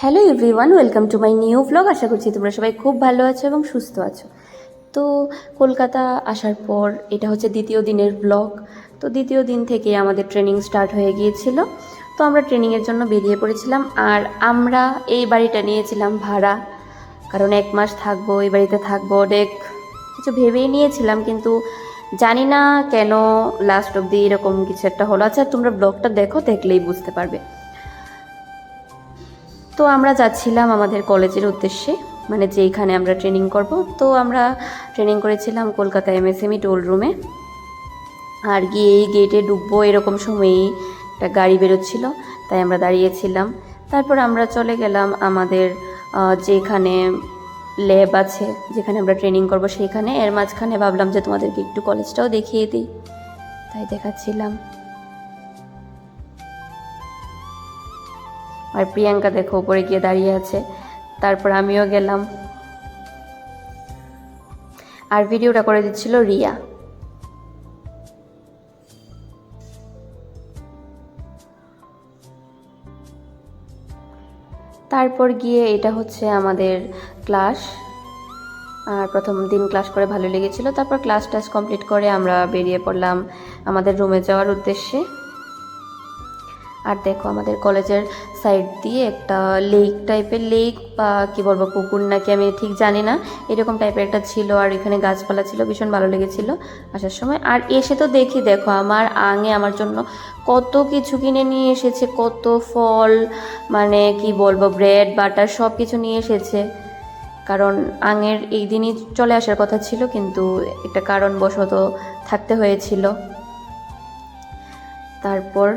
Hello everyone welcome to my new blog আশা করছি তোমরা সবাই খুব ভালো আছো এবং সুস্থ আছো। তো কলকাতা আসার পর এটা হচ্ছে দ্বিতীয় দিনের ব্লগ তো দ্বিতীয় দিন থেকে আমাদের ট্রেনিং স্টার্ট হয়ে গিয়েছিল। তো আমরা ট্রেনিংয়ের জন্য বেরিয়ে পড়েছিলাম। আর আমরা এই বাড়িটা নিয়েছিলাম ভাড়া। কারণ এক মাস থাকব, এই বাড়িতে থাকব, অনেক কিছু ভেবেই নিয়েছিলাম, কিন্তু জানি না কেন লাস্ট অবধি এরকম কিছু একটা হলো। আচ্ছা তোমরা ব্লগটা দেখো, দেখলেই বুঝতে পারবে। তো আমরা যাচ্ছিলাম আমাদের কলেজের উদ্দেশ্যে মানে যেইখানে আমরা ট্রেনিং করব। তো আমরা ট্রেনিং করেছিলাম কলকাতা এমএসএমই টোল রুমে আর গিয়ে এই গেটে ডুববো এরকম সময়েই একটা গাড়ি বেরোচ্ছিল, তাই আমরা দাঁড়িয়েছিলাম। তারপর আমরা চলে গেলাম আমাদের যেখানে ল্যাব আছে, যেখানে আমরা ট্রেনিং করব সেখানে এর মাঝখানে ভাবলাম যে তোমাদেরকে একটু কলেজটাও দেখিয়ে দিই। তাই দেখাচ্ছিলাম। আর প্রিয়াঙ্কা দেখো উপরে গিয়ে দাঁড়িয়ে আছে। তারপর আমিও গেলাম। আর ভিডিওটা করে দিচ্ছিল রিয়া। তারপর গিয়ে এটা হচ্ছে আমাদের ক্লাস। আর প্রথম দিন ক্লাস করে ভালো লেগেছিল। তারপর ক্লাস টাস কমপ্লিট করে আমরা বেরিয়ে পড়লাম আমাদের রুমে যাওয়ার উদ্দেশ্যে। আর দেখো আমাদের কলেজের সাইড দিয়ে একটা লেক টাইপের লেক বা কি বলব, পুকুর নাকি আমি ঠিক জানি না। এরকম টাইপের একটা ছিল আর এখানে গাছপালা ছিল, ভীষণ ভালো লেগেছিল আসার সময়। আর এসে তো দেখি, দেখো আমার আঙে আমার জন্য কত কিছু কিনে নিয়ে এসেছে, কত ফল মানে কি বলব ব্রেড বাটার সব কিছু নিয়ে এসেছে। কারণ আঙের এই দিনই চলে আসার কথা ছিল, কিন্তু একটা কারণবশত থাকতে হয়েছিল। তারপর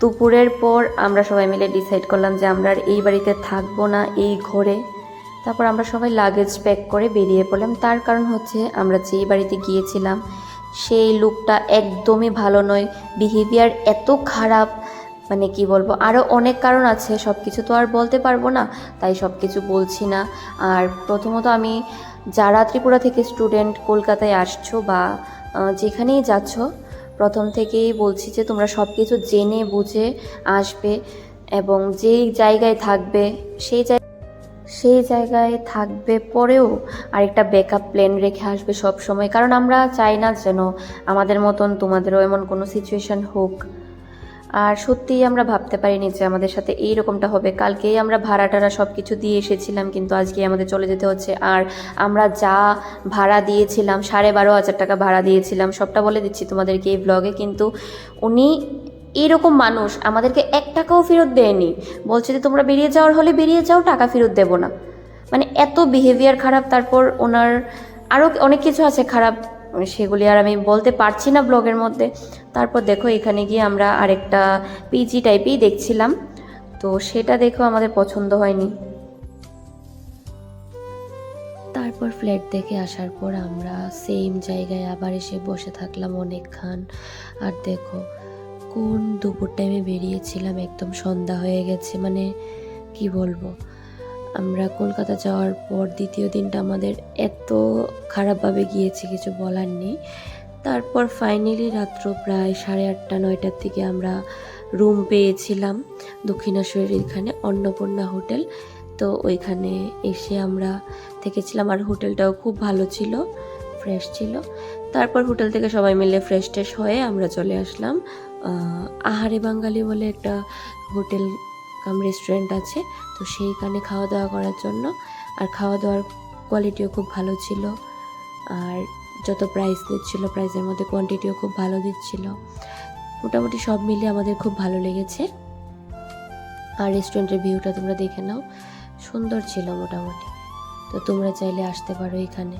দুপুরের পর আমরা সবাই মিলে ডিসাইড করলাম যে আমরা আর এই বাড়িতে থাকব না এই ঘরে। তারপর আমরা সবাই লাগেজ প্যাক করে বেরিয়ে পড়লাম। তার কারণ হচ্ছে আমরা যেই বাড়িতে গিয়েছিলাম, সেই লুকটা একদমই ভালো নয়। বিহেভিয়ার এত খারাপ মানে কি বলব আরও অনেক কারণ আছে সব কিছু তো আর বলতে পারব না, তাই সব কিছু বলছি না। আর প্রথমত আমি যারা ত্রিপুরা থেকে স্টুডেন্ট কলকাতায় আসছো বা যেখানেই যাচ্ছ প্রথম থেকেই বলছি যে তোমরা সব কিছু জেনে, বুঝে আসবে এবং যেই জায়গায় থাকবে, সেই সেই জায়গায় থাকবে পরেও আরেকটা ব্যাকআপ প্ল্যান রেখে আসবে সব সময় কারণ আমরা চাই না যেন আমাদের মতন তোমাদেরও এমন কোনো সিচুয়েশন হোক। আর সত্যিই আমরা ভাবতে পারিনি যে আমাদের সাথে এই রকমটা হবে। কালকেই আমরা ভাড়া টাড়া সব কিছু দিয়ে এসেছিলাম, কিন্তু আজকে আমাদের চলে যেতে হচ্ছে। আর আমরা যা ভাড়া দিয়েছিলাম, সাড়ে বারো হাজার টাকা ভাড়া দিয়েছিলাম, সবটা বলে দিচ্ছি তোমাদেরকে এই ব্লগে কিন্তু উনি এইরকম মানুষ, আমাদেরকে এক টাকাও ফেরত দেয়নি। বলছে যে, তোমরা বেরিয়ে যাওয়ার হলে বেরিয়ে যাও, টাকা ফেরত দেবো না। মানে এত বিহেভিয়ার খারাপ, তারপর ওনার আরও অনেক কিছু আছে খারাপ সেগুলি আর আমি বলতে পারছি না ব্লগের মধ্যে। তারপর দেখো এখানে গিয়ে আমরা আরেকটা পিজি টাইপেই দেখছিলাম। তো সেটা দেখেও আমাদের পছন্দ হয়নি। তারপর ফ্ল্যাট দেখে আসার পর আমরা সেম জায়গায় আবার এসে বসে থাকলাম অনেকক্ষণ। আর দেখো, কোন দুপুর টাইমে বেরিয়েছিলাম, একদম সন্ধ্যা হয়ে গেছে। মানে কি বলব? আমরা কলকাতা যাওয়ার পর দ্বিতীয় দিনটা আমাদের এত খারাপভাবে গিয়েছে, কিছু বলার নেই। তারপর ফাইনালি রাত্র প্রায় সাড়ে আটটা, নয়টার দিকে আমরা রুম পেয়েছিলাম দক্ষিণেশ্বরের এখানে অন্নপূর্ণা হোটেল। তো ওইখানে এসে আমরা থেকেছিলাম আর হোটেলটাও খুব ভালো ছিল ফ্রেশ ছিল। তারপর হোটেল থেকে সবাই মিলে ফ্রেশ ট্রেশ হয়ে আমরা চলে আসলাম আহারে বাঙালি বলে একটা হোটেল কাম রেস্টুরেন্ট আছে, তো সেইখানে খাওয়া দাওয়া করার জন্য। আর খাওয়া দাওয়ার কোয়ালিটিও খুব ভালো ছিল। আর যত প্রাইস দিচ্ছিল প্রাইসের মধ্যে কোয়ান্টিটিও খুব ভালো দিচ্ছিল। মোটামুটি সব মিলে আমাদের খুব ভালো লেগেছে। আর রেস্টুরেন্টের ভিউটা তোমরা দেখে নাও। সুন্দর ছিল মোটামুটি। তো তোমরা চাইলে আসতে পারো এখানে।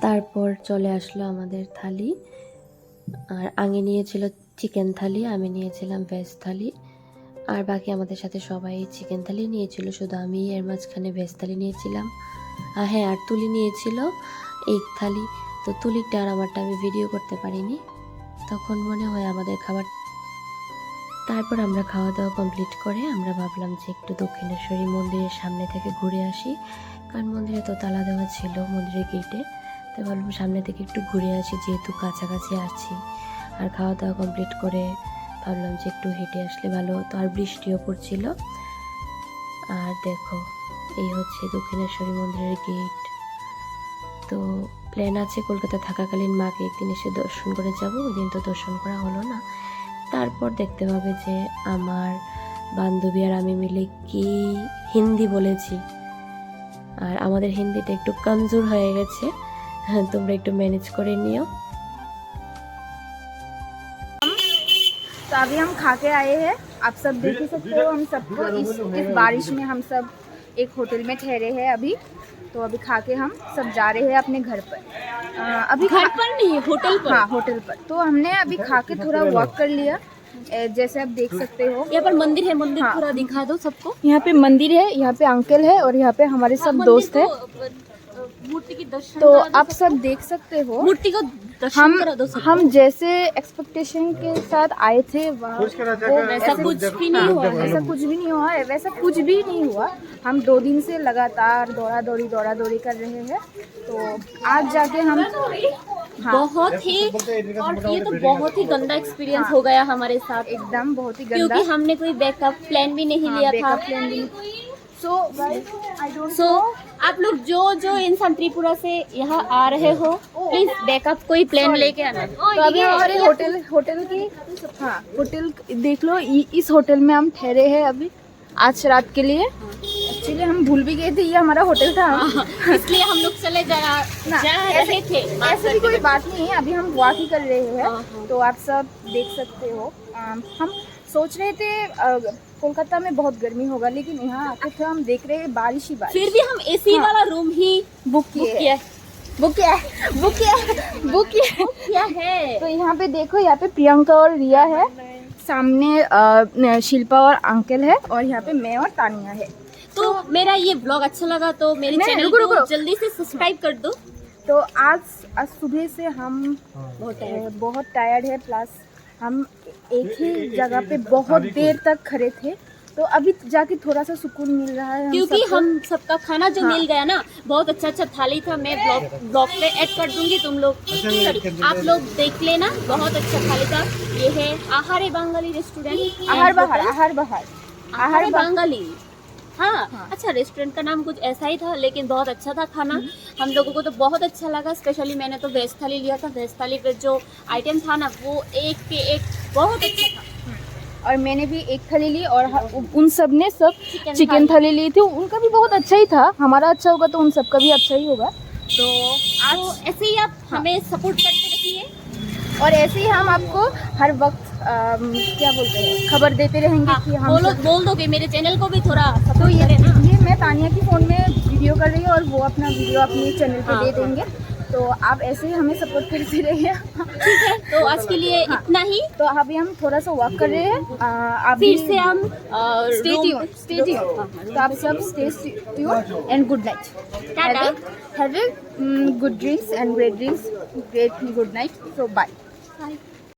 তারপর চলে আসলো আমাদের থালি। আর আগে নিয়েছিল চিকেন থালি, আমি নিয়েছিলাম ভেজ থালি। আর বাকি আমাদের সাথে সবাই চিকেন থালি নিয়েছিল, শুধু আমি এর মাঝখানে ভেজ থালি নিয়েছিলাম। আর হ্যাঁ আর তুলি নিয়েছিল এগ থালি। তো তুলিটা আর আমারটা আমি ভিডিও করতে পারিনি। তখন মনে হয় আমাদের খাবার তারপর আমরা খাওয়া দাওয়া কমপ্লিট করে আমরা ভাবলাম যে একটু দক্ষিণেশ্বরী মন্দিরের সামনে থেকে ঘুরে আসি। কারণ মন্দিরে তো তালা দেওয়া ছিল মন্দিরের গেটে তাই ভাবলাম সামনে থেকে একটু ঘুরে আসি, যেহেতু কাছাকাছি আছি আর খাওয়া দাওয়া কমপ্লিট করে ভাবলাম যে একটু হেঁটে আসলে ভালো হতো। আর বৃষ্টিও পড়ছিল। আর দেখো, এই হচ্ছে দক্ষিণেশ্বরী মন্দিরের গেট তো প্ল্যান আছে কলকাতা থাকাকালীন মাকে একদিন এসে দর্শন করে যাব। ওদিন তো দর্শন করা হলো না। তারপর দেখতে পাবে যে আমার বান্ধবী আর আমি মিলে কি হিন্দি বলেছি। আর আমাদের হিন্দিটা একটু কমজোর হয়ে গেছে। তোমরা একটু ম্যানেজ করে নিও तो अभी हम खा के आए हैं आप सब देख ही सकते हो हम सबको इस इस बारिश में हम सब एक होटल में ठहरे हैं अभी तो अभी खा के हम सब जा रहे हैं अपने घर पर अ, अभी घर खा- पर नहीं होटल पर हाँ होटल पर तो हमने अभी खा के थोड़ा वॉक कर लिया अ, जैसे आप देख सकते हो यहाँ पर मंदिर है मंदिर हाँ। पूरा दिखा दो सबको यहाँ पे मंदिर है यहाँ पे अंकल है और यहाँ पे हमारे सब मंदिर दोस्त को, है अ, अ, मूर्ति की दर्शन तो आप सब देख सकते हो। मूर्ति को दर्शन हम करा दो सबको। हम जैसे एक्सपेक्टेशन के साथ आए थे वहाँ वैसा कुछ भी नहीं हुआ है ऐसा कुछ भी नहीं हुआ है वैसा कुछ भी नहीं हुआ। हम दो दिन से लगातार दौड़ा दौड़ी दौड़ा दौड़ी कर रहे हैं। तो आज जाके हम हाँ। बहुत ही और ये तो बहुत ही गंदा एक्सपीरियंस हो गया हमारे साथ। एकदम बहुत ही क्योंकि गंदा। हमने कोई बैकअप प्लान भी नहीं लिया था। सो आई डोंट सो आप लोग जो जो इंसान त्रिपुरा से यहाँ आ रहे हो प्लीज़ बैकअप कोई प्लान लेके आना। तो अभी हमारे होटल होटल की हाँ होटल देख लो इस होटल में हम ठहरे हैं अभी आज रात के लिए। एक्चुअली हम भूल भी गए थे ये हमारा होटल था। इसलिए हम लोग चले जा जा रहे थे। ऐसे भी कोई बात नहीं है अभी हम वॉक ही कर रहे हैं। हाँ, हाँ। तो आप सब देख सकते हो। हम सोच रहे थे कोलकाता में बहुत गर्मी होगा लेकिन यहाँ आके फिर हम देख रहे हैं बारिश ही बारिश। फिर भी हम एसी हाँ। वाला रूम ही बुक किया बुक किया है। बुक किया है। बुक किया है। तो यहाँ पे देखो यहाँ पे प्रियंका और रिया है। सामने शिल्पा और अंकल है और यहाँ पे मैं और तानिया है। तो मेरा ये ब्लॉग अच्छा लगा तो मेरे चैनल को जल्दी से सब्सक्राइब कर दो। तो आज आज सुबह से हम बहुत टायर्ड है प्लस हम एक ही जगह पे बहुत देर तक खड़े थे। तो अभी जाके थोड़ा सा सुकून मिल रहा है हम क्योंकि। हम सबका खाना जो हाँ। मिल गया ना बहुत अच्छा अच्छा थाली था। मैं ब्लॉग ब्लॉग पे ऐड कर दूँगी तुम लोग sorry, आप लोग देख लेना बहुत अच्छा थाली था। ये है आहारे बंगाली रेस्टोरेंट। आहार बहार आहार बहार आहार बंगाली हाँ, हाँ। अच्छा रेस्टोरेंट का नाम कुछ ऐसा ही था लेकिन बहुत अच्छा था खाना। हम लोगों को तो बहुत अच्छा लगा स्पेशली मैंने तो वेज थाली लिया था। वेज थाली पे जो आइटम था ना वो एक के एक बहुत अच्छा था। और मैंने भी एक थाली ली और उन सबने सब चिकन चिकन थाली। ली थी। उनका भी बहुत अच्छा ही था। हमारा अच्छा होगा तो उन सबका भी अच्छा ही होगा। तो आज ऐसे ही आप हमें सपोर्ट करते रहिए। और ऐसे ही हम आपको हर वक्त अम, क्या बोलते हैं खबर देते रहेंगे हाँ, कि हम बोलो बोल दो कि मेरे चैनल को भी थोड़ा तो ये ये मैं तानिया की फ़ोन में वीडियो कर रही हूँ और वो अपना वीडियो अपने चैनल पे हाँ, दे हाँ। देंगे। तो आप ऐसे ही हमें सपोर्ट करते रहिए। ठीक है तो आज के लिए हाँ। इतना ही। तो अभी हम थोड़ा सा वॉक कर रहे हैं। आप फिर से हम स्टे ट्यून स्टे ट्यून तो आप सब stay tune and good night tata have good drinks and great drinks great good night so bye Bye.